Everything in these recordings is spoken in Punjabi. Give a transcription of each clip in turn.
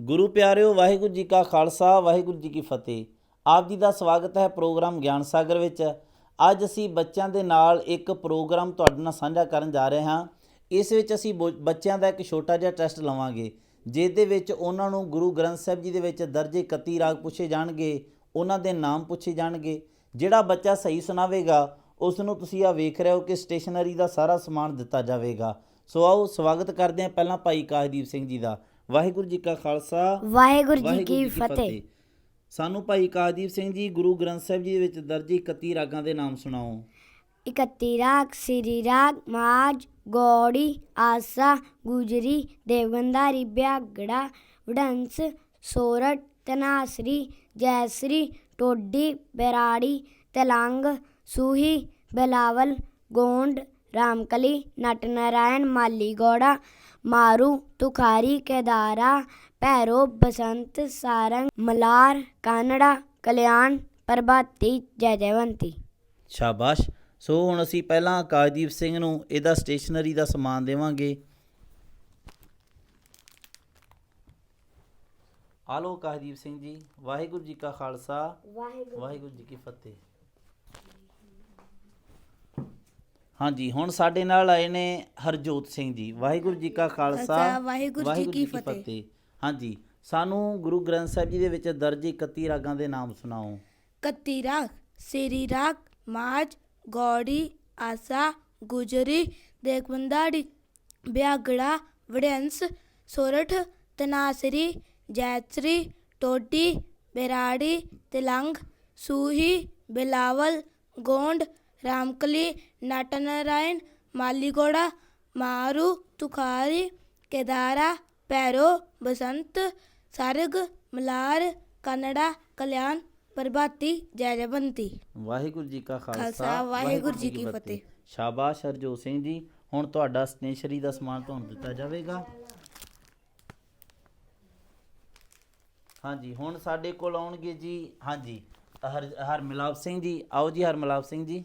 ਗੁਰੂ ਪਿਆਰਿਓ, ਵਾਹਿਗੁਰੂ ਜੀ ਕਾ ਖਾਲਸਾ, ਵਾਹਿਗੁਰੂ ਜੀ ਕੀ ਫਤਿਹ। ਆਪ ਜੀ ਦਾ ਸਵਾਗਤ ਹੈ ਪ੍ਰੋਗਰਾਮ ਗਿਆਨ ਸਾਗਰ ਵਿੱਚ। ਅੱਜ ਅਸੀਂ ਬੱਚਿਆਂ ਦੇ ਨਾਲ ਇੱਕ ਪ੍ਰੋਗਰਾਮ ਤੁਹਾਡੇ ਨਾਲ ਸਾਂਝਾ ਕਰਨ ਜਾ ਰਹੇ ਹਾਂ। ਇਸ ਵਿੱਚ ਅਸੀਂ ਬੋ- ਬੱਚਿਆਂ ਦਾ ਇੱਕ ਛੋਟਾ ਜਿਹਾ ਟੈਸਟ ਲਵਾਂਗੇ ਜਿਸ ਦੇ ਵਿੱਚ ਉਹਨਾਂ ਨੂੰ ਗੁਰੂ ਗ੍ਰੰਥ ਸਾਹਿਬ ਜੀ ਦੇ ਵਿੱਚ ਦਰਜੇ 31 ਰਾਗ ਪੁੱਛੇ ਜਾਣਗੇ, ਉਹਨਾਂ ਦੇ ਨਾਮ ਪੁੱਛੇ ਜਾਣਗੇ। ਜਿਹੜਾ ਬੱਚਾ ਸਹੀ ਸੁਣਾਵੇਗਾ, ਉਸ ਨੂੰ ਤੁਸੀਂ ਆ ਵੇਖ ਰਹੇ ਹੋ ਕਿ ਸਟੇਸ਼ਨਰੀ ਦਾ ਸਾਰਾ ਸਮਾਨ ਦਿੱਤਾ ਜਾਵੇਗਾ। ਸੋ ਆਓ ਸਵਾਗਤ ਕਰਦੇ ਹਾਂ ਪਹਿਲਾਂ ਭਾਈ ਕਾਹਦੀਪ ਸਿੰਘ ਜੀ ਦਾ। ਵਾਹਿਗੁਰੂ ਜੀ ਕਾ ਖਾਲਸਾ ਵਾਹਿਗੁਰੂ ਜੀ ਕੀ ਫਤਿਹ। ਸਾਨੂੰ ਭਾਈ ਕਾਹਦੀਪ ਸਿੰਘ ਜੀ ਗੁਰੂ ਗ੍ਰੰਥ ਸਾਹਿਬ ਜੀ ਦੇ ਵਿੱਚ ਦਰਜ 31 ਰਾਗਾਂ ਦੇ ਨਾਮ ਸੁਣਾਓ। 31 ਰਾਗ ਸ੍ਰੀ ਰਾਗ ਮਾਜ ਗੋੜੀ ਆਸਾ ਗੁਜਰੀ ਦੇਵਗੰਧਾਰੀ ਬਿਆਗੜਾ ਵਡੰਸ ਸੋਰਠ ਤਨਾਸਰੀ ਜੈਸਰੀ ਟੋਡੀ ਬੈਰਾੜੀ ਤਲੰਗ ਸੂਹੀ ਬਲਾਵਲ ਗੋਂਡ ਰਾਮਕਲੀ ਨਟ ਨਾਰਾਇਣ ਮਾਲੀ ਗੋੜਾ ਮਾਰੂ ਤੁਖਾਰੀ ਕੇਦਾਰਾ ਭੈਰੋ ਬਸੰਤ ਸਾਰੰਗ ਮਲਾਰ ਕਾਨੜਾ ਕਲਿਆਣ ਪ੍ਰਭਾਤੀ ਜੈ ਜੈਵੰਤੀ। ਸ਼ਾਬਾਸ਼। ਸੋ ਹੁਣ ਅਸੀਂ ਪਹਿਲਾਂ ਕਾਹਦੀਪ ਸਿੰਘ ਨੂੰ ਇਹਦਾ ਸਟੇਸ਼ਨਰੀ ਦਾ ਸਮਾਨ ਦੇਵਾਂਗੇ। ਆਲੋ ਕਾਹਦੀਪ ਸਿੰਘ ਜੀ ਵਾਹਿਗੁਰੂ ਜੀ ਕਾ ਖਾਲਸਾ ਵਾਹਿਗੁਰੂ ਜੀ ਕੀ ਫਤਿਹ। ਹਾਂਜੀ ਹੁਣ ਸਾਡੇ ਨਾਲ ਆਏ ਨੇ ਹਰਜੋਤ ਸਿੰਘ ਜੀ ਵਾਹਿਗੁਰੂ ਜੀ ਕਾ ਖਾਲਸਾ ਵਾਹਿਗੁਰੂ ਜੀ ਕੀ ਫਤਿਹ। ਹਾਂਜੀ ਸਾਨੂੰ ਗੁਰੂ ਗ੍ਰੰਥ ਸਾਹਿਬ ਜੀ ਦੇ ਵਿੱਚ ਦਰਜ 31 ਰਾਗਾਂ ਦੇ ਨਾਮ ਸੁਣਾਓ ਕੱਤੀ ਰਾਗ ਸ੍ਰੀ ਰਾਗ ਮਾਜ ਗੌੜੀ ਆਸਾ ਗੁਜਰੀ ਦੇਖਵੰਦਾੜੀ ਬਿਆਗੜਾ ਵੜਿਆੰਸ ਸੋਰਠ ਤਨਾਸਰੀ ਜੈਤਸਰੀ ਟੋਡੀ ਬੇਰਾੜੀ ਤਿਲੰਗ ਸੂਹੀ ਬਿਲਾਵਲ ਗੋਂਡ ਰਾਮਕਲੀ ਨਟਨਾਰਾਇਣ ਮਾਲੀਗੋੜਾ ਮਾਰੂ ਤੁਖਾਰੀ ਕੇਦਾਰਾ ਪੈਰੋ ਬਸੰਤ ਸਰਗ ਮਲਾਰ ਕਨੜਾ ਕਲਿਆਣ ਪ੍ਰਭਾਤੀ ਜੈ ਜੈਵੰਤੀ ਵਾਹਿਗੁਰੂ ਜੀ ਕਾ ਖਾਲਸਾ ਖਾਲਸਾ, ਵਾਹਿਗੁਰੂ ਜੀ ਕੀ ਫਤਿਹ। ਸ਼ਾਬਾਸ਼ ਹਰਜੋਤ ਸਿੰਘ ਜੀ ਹੁਣ ਤੁਹਾਡਾ ਸਟੇਸ਼ਨਰੀ ਦਾ ਸਮਾਨ ਤੁਹਾਨੂੰ ਦਿੱਤਾ ਜਾਵੇਗਾ। ਹਾਂਜੀ ਹੁਣ ਸਾਡੇ ਕੋਲ ਆਉਣਗੇ ਜੀ ਹਾਂਜੀ ਹਰ ਹਰਮਿਲਾਪ ਸਿੰਘ ਜੀ ਆਓ ਜੀ ਹਰਮਿਲਾਪ ਸਿੰਘ ਜੀ।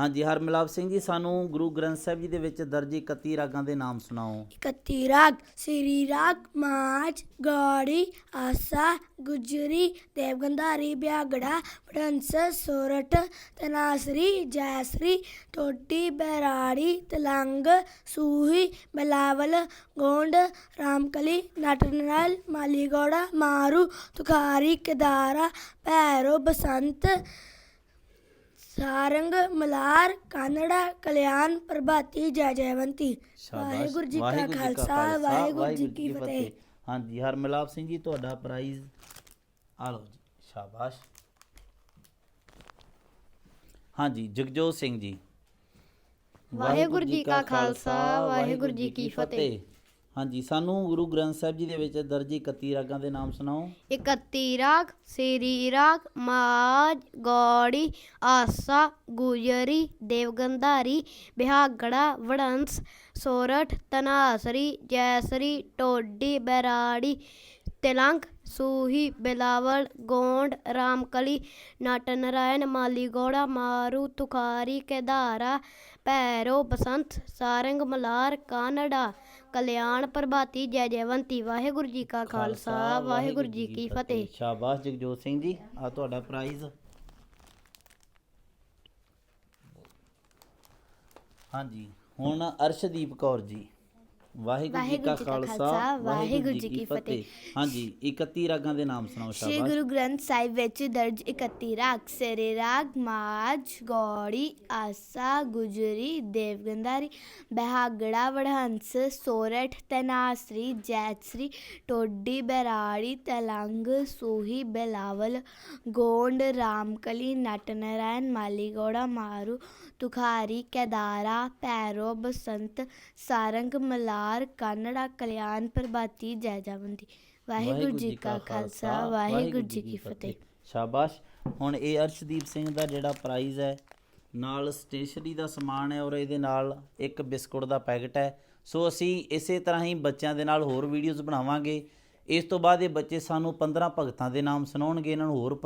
ਹਾਂਜੀ, ਹਰਮਿਲਾਪ ਸਿੰਘ ਜੀ, ਸਾਨੂੰ ਗੁਰੂ ਗ੍ਰੰਥ ਸਾਹਿਬ ਜੀ ਦੇ ਵਿੱਚ ਦਰਜ 31 ਰਾਗਾਂ ਦੇ ਨਾਮ ਸੁਣਾਓ। ਇਕੱਤੀ ਰਾਗ, ਸ੍ਰੀ ਰਾਗ, ਮਾਝ, ਗੌੜੀ, ਆਸਾ, ਗੁਜਰੀ, ਦੇਵਗੰਧਾਰੀ, ਬਿਆਗੜਾ ਵਡੰਸ ਸੋਰਠ ਤਨਾਸਰੀ, ਜੈਸਰੀ, ਟੋਟੀ, ਬੈਰਾੜੀ, ਤਲੰਗ, ਸੂਹੀ ਬਲਾਵਲ ਗੋਂਡ, ਰਾਮਕਲੀ ਨਟਨਲ ਮਾਲੀਗੌੜਾ, ਮਾਰੂ, ਤੁਖਾਰੀ, ਕੇਦਾਰਾ, ਭੈਰੋ, ਬਸੰਤ ਸਾਰੰਗ ਮਲਾਰ ਕਾਨੜਾ ਕਲਿਆਣ ਪ੍ਰਭਾਤੀ ਜੈ ਜੈਵੰਤੀ। ਵਾਹਿਗੁਰੂ ਜੀ ਕਾ ਖਾਲਸਾ ਵਾਹਿਗੁਰੂ ਜੀ ਕੀ ਫਤਿਹ। ਹਾਂਜੀ ਹਰਮਿਲਾਪ ਸਿੰਘ ਜੀ ਤੁਹਾਡਾ ਪ੍ਰਾਈਜ਼। ਆ ਲਓ ਜੀ ਸ਼ਾਬਾਸ਼। ਹਾਂਜੀ ਜਗਜੋਤ ਸਿੰਘ ਜੀ। ਵਾਹਿਗੁਰੂ ਜੀ ਕਾ ਖਾਲਸਾ, ਵਾਹਿਗੁਰੂ ਜੀ ਕੀ ਫਤਿਹ। ਹਾਂਜੀ, ਸਾਨੂੰ ਗੁਰੂ ਗ੍ਰੰਥ ਸਾਹਿਬ ਜੀ ਦੇ ਵਿੱਚ ਦਰਜ 31 ਰਾਗਾਂ ਦੇ ਨਾਮ ਸੁਣਾਓ। 31 ਰਾਗ, ਸ੍ਰੀ ਰਾਗ ਮਾਜ ਗੌੜੀ, ਆਸਾ, ਗੁਜਰੀ, ਦੇਵਗੰਧਾਰੀ, ਬਿਹਾਗੜਾ, ਵੜੰਸ, ਸੋਰਠ, ਤਨਾਸਰੀ, ਜੈਸਰੀ, ਟੋਡੀ, ਬੈਰਾੜੀ, ਤਿਲੰਗ, ਸੂਹੀ, ਬਿਲਾਵਲ, ਗੋਂਡ, ਰਾਮਕਲੀ ਨਟ ਨਾਰਾਇਣ ਮਾਲੀਗੋੜਾ, ਮਾਰੂ, ਤੁਖਾਰੀ ਕੇਦਾਰਾ ਭੈਰੋ, ਬਸੰਤ, ਸਾਰੰਗ, ਮਲਾਰ, ਕਾਨੜਾ ਕਲਿਆਣ ਪ੍ਰਭਾਤੀ ਜੈ ਜੈਵੰਤੀ। ਵਾਹਿਗੁਰੂ ਜੀ ਕਾ ਖਾਲਸਾ ਵਾਹਿਗੁਰੂ ਜੀ ਕੀ ਫਤਿਹ। ਸ਼ਾਬਾਸ਼ ਜਗਜੋਤ ਸਿੰਘ ਜੀ ਆ ਤੁਹਾਡਾ ਪ੍ਰਾਈਜ਼ ਹਾਂਜੀ ਹੁਣ ਅਰਸ਼ਦੀਪ ਕੌਰ ਜੀ। ਵਾਹਿਗੁਰੂ ਜੀ ਕਾ ਖਾਲਸਾ ਵਾਹਿਗੁਰੂ ਜੀ ਕੀ ਫਤਿਹ। ਹਾਂਜੀ 31 ਰਾਗਾਂ ਦੇ ਨਾਮ ਸੁਣਾਓ ਸ਼੍ਰੀ ਸ਼ਾਬਾਸ਼ ਗੁਰੂ ਗ੍ਰੰਥ ਸਾਹਿਬ ਵਿੱਚ ਦਰਜ 31 ਰਾਗ ਸਰੇ ਰਾਗ ਮਾਜ ਗੌੜੀ ਆਸਾ ਗੁਜਰੀ ਦੇਵਗੰਧਾਰੀ ਬਹਾਗੜਾ ਵਡਹੰਸ ਸੋਰਠ ਤਨਾਸਰੀ ਜੈਤਸਰੀ ਟੋਡੀ ਬੈਰਾੜੀ ਤਲੰਗ ਸੂਹੀ ਬੇਲਾਵਲ ਗੋਂਡ ਰਾਮਕਲੀ ਨਟਨਾਰਾਇਣ ਮਾਲੀਗੋੜਾ ਮਾਰੂ ਤੁਖਾਰੀ ਕੇਦਾਰਾ ਪੈਰੋ ਬਸੰਤ ਸਾਰੰਗ ਮਲਾਰ ਕਾਨੜਾ ਕਲਿਆਣ ਪ੍ਰਭਾਤੀ ਜੈ ਜਵੰਤੀ। ਵਾਹਿਗੁਰੂ ਜੀ ਕਾ ਖਾਲਸਾ, ਵਾਹਿਗੁਰੂ ਜੀ ਕੀ ਫਤਿਹ। ਸ਼ਾਬਾਸ਼। ਹੁਣ ਇਹ ਅਰਸ਼ਦੀਪ ਸਿੰਘ ਦਾ ਜਿਹੜਾ ਪ੍ਰਾਈਜ਼ ਹੈ, ਨਾਲ ਸਟੇਸ਼ਨਰੀ ਦਾ ਸਮਾਨ ਹੈ ਔਰ ਇਹਦੇ ਨਾਲ ਇੱਕ ਬਿਸਕੁਟ ਦਾ ਪੈਕਟ ਹੈ। ਸੋ ਅਸੀਂ ਇਸੇ ਤਰ੍ਹਾਂ ਹੀ ਬੱਚਿਆਂ ਦੇ ਨਾਲ ਹੋਰ ਵੀਡੀਓਜ਼ ਬਣਾਵਾਂਗੇ। ਇਸ ਤੋਂ ਬਾਅਦ ਇਹ ਬੱਚੇ ਸਾਨੂੰ 15 ਭਗਤਾਂ ਦੇ ਨਾਮ ਸੁਣਾਉਣਗੇ, ਇਹਨਾਂ ਨੂੰ ਹੋਰ